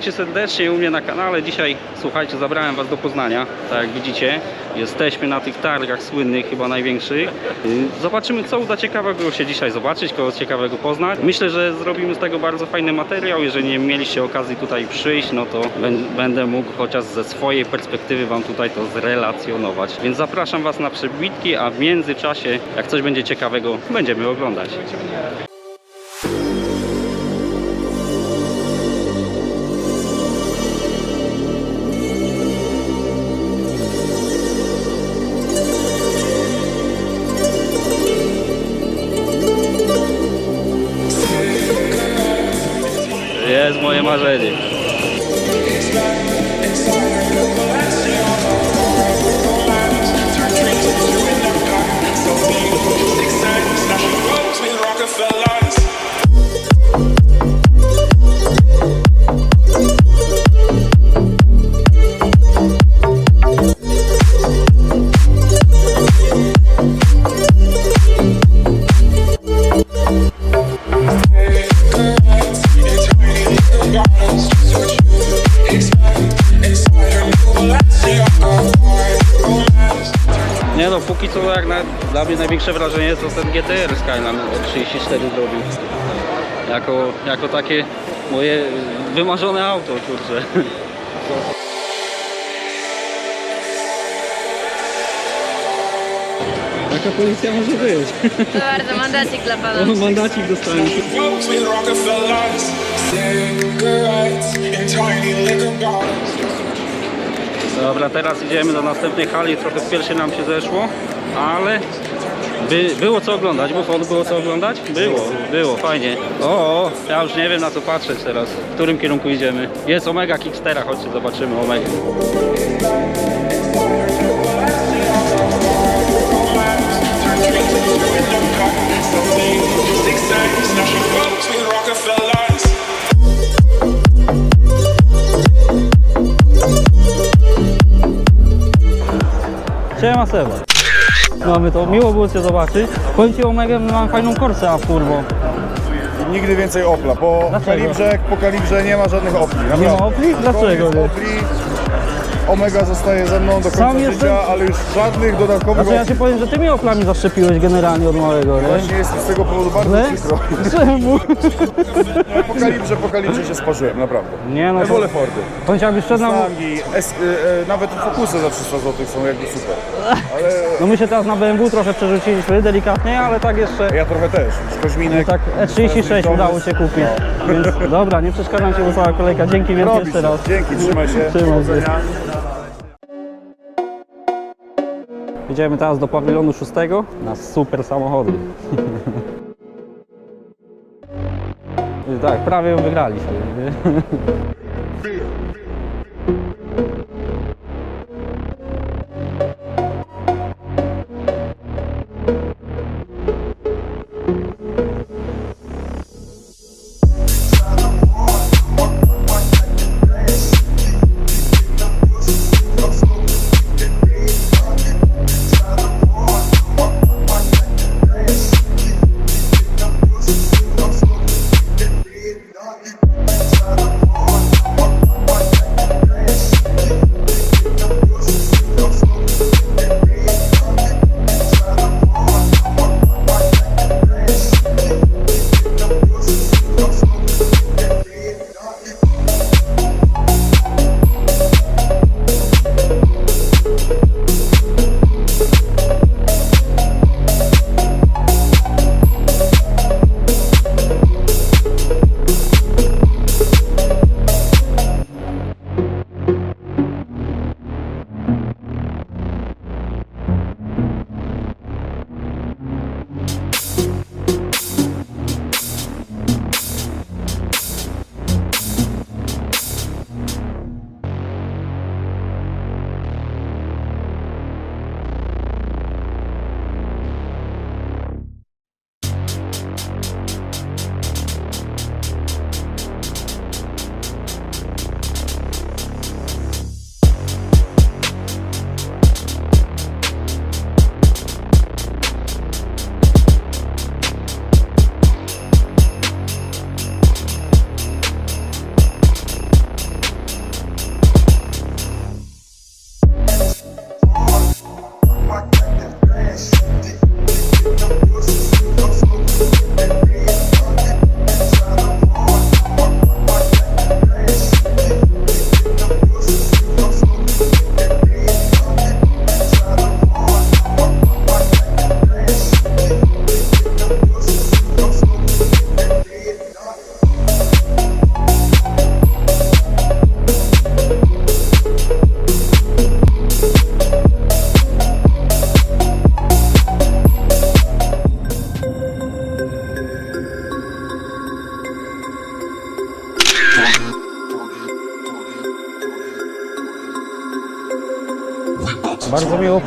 Witajcie serdecznie u mnie na kanale. Dzisiaj, słuchajcie, zabrałem Was do Poznania. Tak jak widzicie, jesteśmy na tych targach słynnych, chyba największych. Zobaczymy, co uda ciekawego się dzisiaj zobaczyć, kogo ciekawego poznać. Myślę, że zrobimy z tego bardzo fajny materiał. Jeżeli nie mieliście okazji tutaj przyjść, no to bę- będę mógł chociaż ze swojej perspektywy Wam tutaj to zrelacjonować. Więc zapraszam Was na przebitki, a w międzyczasie, jak coś będzie ciekawego, będziemy oglądać. Największe wrażenie to ten GTR Skyline od 34 zrobił. Jako, jako takie moje wymarzone auto, kurczę. Jaka policja może być? To bardzo, mandacik dla pana. Mandacik dostałem. Dobra, teraz idziemy do następnej hali. Trochę pierwszy nam się zeszło, ale by, było co oglądać. Bufon, było co oglądać? Było, było, fajnie. O, ja już nie wiem na co patrzeć teraz. W którym kierunku idziemy? Jest Omega Kickstera, chodźcie zobaczymy Omega. Siema Seba. Mamy to, miło było Cię zobaczyć. Powiem Ci Omega, mam fajną korsę, a turbo. Nigdy więcej Opla. Po Dlaczego? kalibrze, po kalibrze nie ma żadnych Opli. naprawdę. ma Opli? Dlaczego Koniec nie? Opli. Omega zostaje ze mną do końca Sam życia, jestem- ale już żadnych dodatkowych Znaczy ja. Ci powiem, że Ty mi Oplami zaszczepiłeś generalnie od małego, nie? Właśnie jest z tego powodu bardzo Ale? przykro. Czemu? Po kalibrze, po kalibrze się sparzyłem, naprawdę. Nie no, to, wolę Fordy. to szedł na... Mustangi, S, y, y, nawet Focusy za 300 zł są jakby super. No my się teraz na BMW trochę przerzuciliśmy, delikatnie, ale tak jeszcze... ja trochę też. Z Koźminek. Tak, E36 udało się kupić. Więc dobra, nie przeszkadzam Ci, bo cała kolejka. Dzięki wielkie jeszcze raz. Dzięki, trzymaj się. Trzymaj się. Powodzenia. Idziemy teraz do pawilonu 6 na super samochody. Tak, prawie ją wygraliśmy.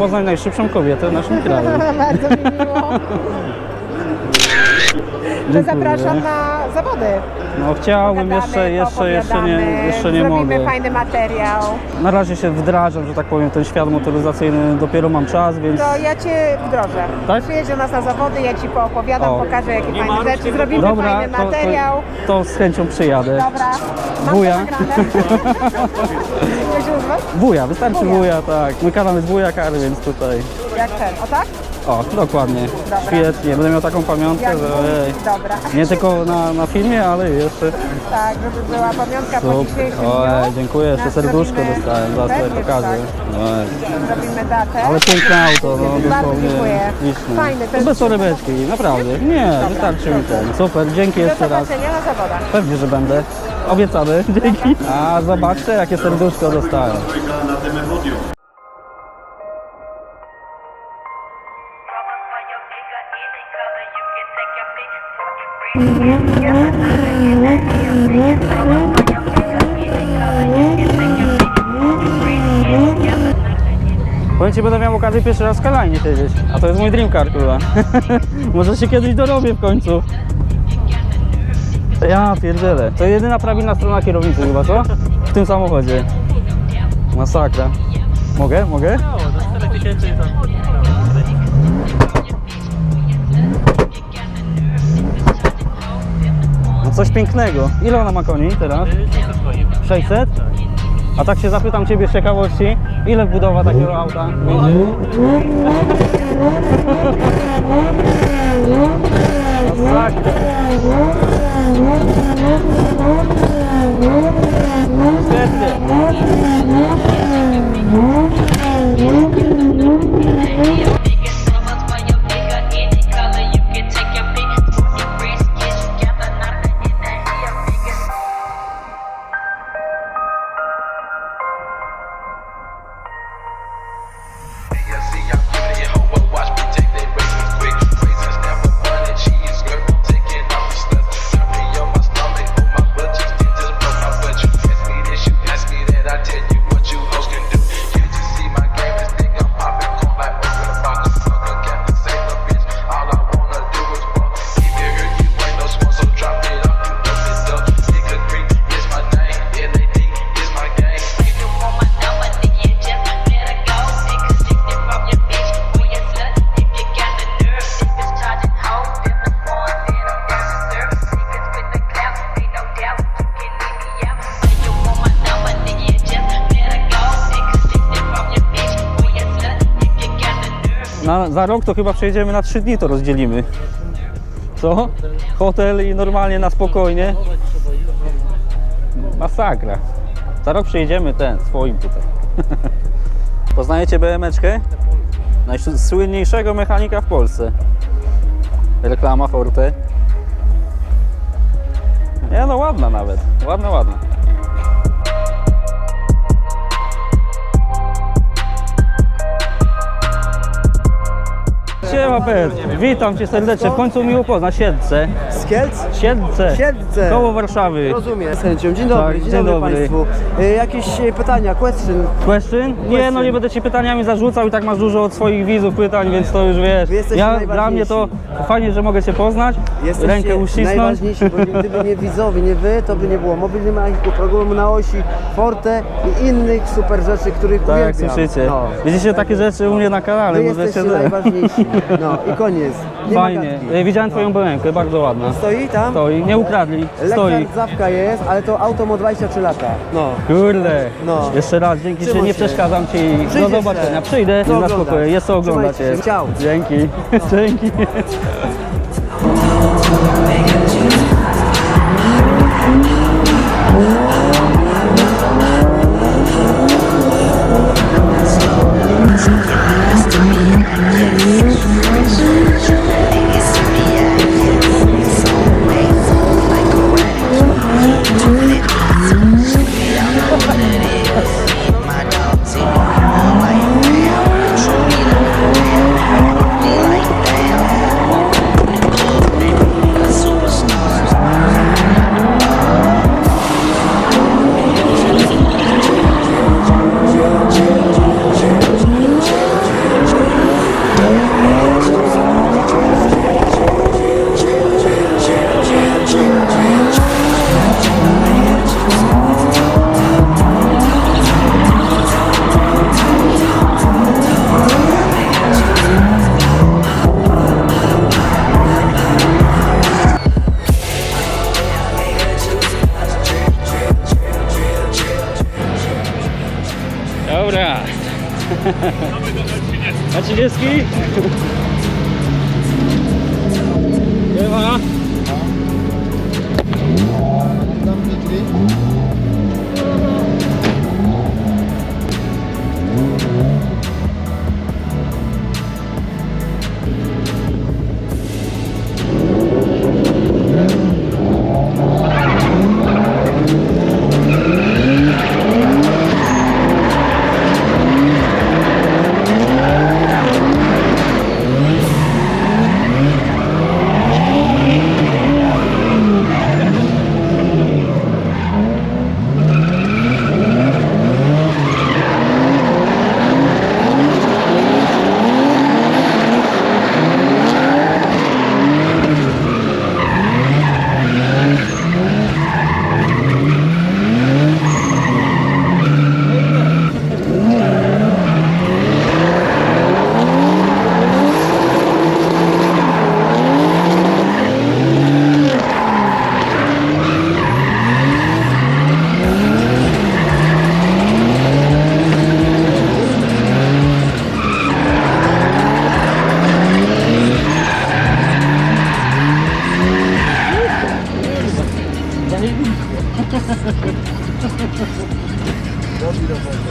poznać najszybszą kobietę w naszym kraju. Bardzo mi miło. Dziękuję. zapraszam na zawody. No chciałbym Pogadamy, jeszcze, jeszcze, jeszcze nie, jeszcze nie Zrobimy mogę. fajny materiał. Na razie się wdrażam, że tak powiem, ten świat motoryzacyjny, dopiero mam czas, więc To ja Cię wdrożę. Tak? Przyjedź do nas na zawody, ja Ci poopowiadam, O. pokażę jakie fajne rzeczy. Zrobimy dobra, fajny to, materiał. to, to z chęcią przyjadę. Dobra. Mam Wuja. to nagrane. Jak się nazywasz? Wuja, wystarczy Wuja. wuja, tak. Mój kanał jest wuja kary, więc tutaj. Jak ten, o tak? O, dokładnie. Świetnie, będę miał taką pamiątkę, Jak że ojej. Dobra. Nie tylko na, na filmie, ale i jeszcze. Tak, żeby była pamiątka po Super. dzisiejszym dniu. dziękuję, jeszcze Na- serduszko zrobimy- dostałem za swoje Pewnie, że pokazy. tak. Ojej. Zrobimy datę. Ale piękne auto, no Bardzo dosłownie. dziękuję. Liczne. To jest- bez naprawdę. Nie, wystarczy mi ten. Super, dzięki Do jeszcze raz. zobaczenia na zawodach. Pewnie, że będę. Obiecany. Dzięki. A zobaczcie, jakie serduszko dostałem. Powiem Ci, będę miał okazję pierwszy raz w Kalajnie siedzieć. A to jest mój dream car, kurwa. Może się kiedyś dorobię w końcu. Ja pierdzielę. To jedyna prawilna strona kierownicy chyba, co? W tym samochodzie. Masakra. Mogę? Mogę? No coś pięknego. Ile ona ma koni teraz? 600? A tak się zapytam Ciebie z ciekawości, ile budowa takiego auta będzie? Masakra. Za rok to chyba przejedziemy na 3 dni, to rozdzielimy. Co? Hotel i normalnie na spokojnie. Masakra. Za rok przyjedziemy ten, swoim tutaj. Poznajecie BMeczkę? Najsłynniejszego mechanika w Polsce. Reklama Forte. Nie no, ładna nawet. Ładna, ładna. Siema witam Cię serdecznie, w końcu miło poznać, Siedlce. Z Kielc? Siedlce, Siedlce. koło Warszawy. Rozumiem, z chęcią. Dzień dobry, Tak, dzień, dzień dobry. Państwu. Y, jakieś y, pytania, question? Question? Nie, no nie będę Ci pytaniami zarzucał i tak masz dużo od swoich widzów pytań, więc to już wiesz. Wy jesteście Ja, dla mnie to fajnie, że mogę Cię poznać, Jesteście rękę uścisnąć. najważniejsi, bo gdyby nie widzowie, nie wy, to by nie było mobilnych mechaników, programu na osi, Forte i innych super rzeczy, których Tak jak uwielbiam. słyszycie. No. Widzicie takie rzeczy u mnie na kanale, Wy możecie... jesteście najważniejsi. No i koniec. Nie ma Fajnie. gadki. E, Widziałem Twoją bękę, bardzo ładna. Stoi tam? Stoi, nie ukradli, stoi. Lekka zawka jest, ale to auto ma 23 lata. No. Kurde. No. Jeszcze raz, dzięki, że Trzymaj nie się. przeszkadzam Ci. Do Przyjdziesz zobaczenia. Przyjdę, Co na oglądać. spokojnie, jest co oglądać. Trzymajcie się. Jest. Ciao. Dzięki. Dzięki. Na 30? Nie ma? Zamknij drzwi.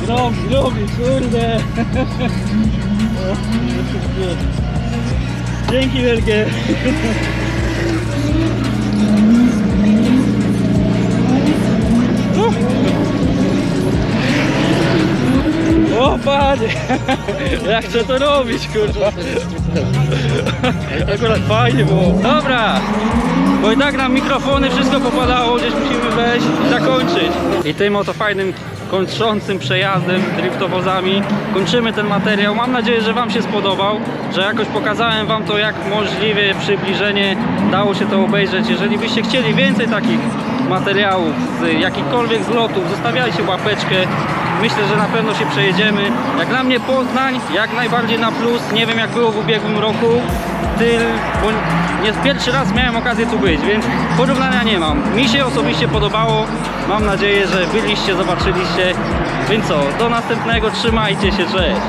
Robi, robi, kurde. Dzięki wielkie. O panie, ja chcę to robić kurwa. Akurat fajnie było. Dobra, bo i tak nam mikrofony, wszystko popadało, gdzieś musimy wejść i zakończyć. I tym oto fajnym, kończącym przejazdem driftowozami kończymy ten materiał. Mam nadzieję, że Wam się spodobał, że jakoś pokazałem Wam to, jak możliwie przybliżenie dało się to obejrzeć. Jeżeli byście chcieli więcej takich materiałów, z jakichkolwiek zlotów, zostawiajcie łapeczkę. Myślę, że na pewno się przejedziemy. Jak dla mnie Poznań, jak najbardziej na plus. Nie wiem jak było w ubiegłym roku. Tyl, bo nie pierwszy raz miałem okazję tu być, więc porównania nie mam. Mi się osobiście podobało. Mam nadzieję, że byliście, zobaczyliście. Więc co, do następnego, trzymajcie się, cześć!